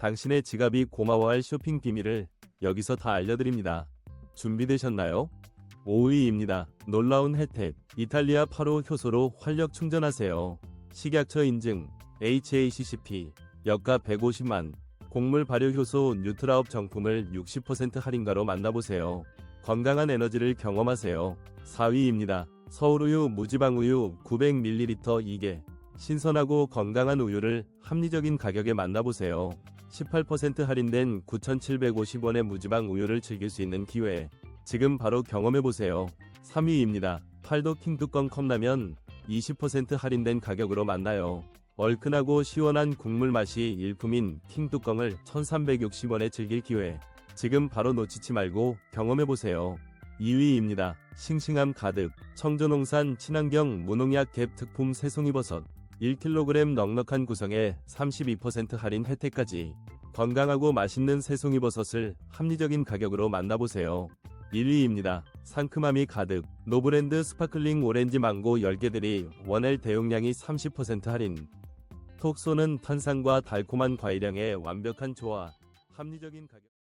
당신의 지갑이 고마워할 쇼핑 비밀을 여기서 다 알려드립니다. 준비되셨나요? 5위입니다. 놀라운 혜택. 이탈리아 8호 효소로 활력 충전하세요. 식약처 인증. HACCP. 여가 150만. 곡물 발효 효소 뉴트라업 정품을 60% 할인가로 만나보세요. 건강한 에너지를 경험하세요. 4위입니다. 서울우유 무지방우유 900ml 2개. 신선하고 건강한 우유를 합리적인 가격에 만나보세요. 18% 할인된 9,750원의 무지방 우유를 즐길 수 있는 기회. 지금 바로 경험해보세요. 3위입니다. 팔도 킹 뚜껑 컵라면 20% 할인된 가격으로 만나요. 얼큰하고 시원한 국물 맛이 일품인 킹 뚜껑을 1360원에 즐길 기회. 지금 바로 놓치지 말고 경험해보세요. 2위입니다. 싱싱함 가득 청조농산 친환경 무농약 갭 특품 새송이버섯 1kg 넉넉한 구성에 32% 할인 혜택까지 건강하고 맛있는 새송이버섯을 합리적인 가격으로 만나보세요. 1위입니다. 상큼함이 가득 노브랜드 스파클링 오렌지 망고 10개들이 원L 대용량이 30% 할인 톡 쏘는 탄산과 달콤한 과일향의 완벽한 조화 합리적인 가격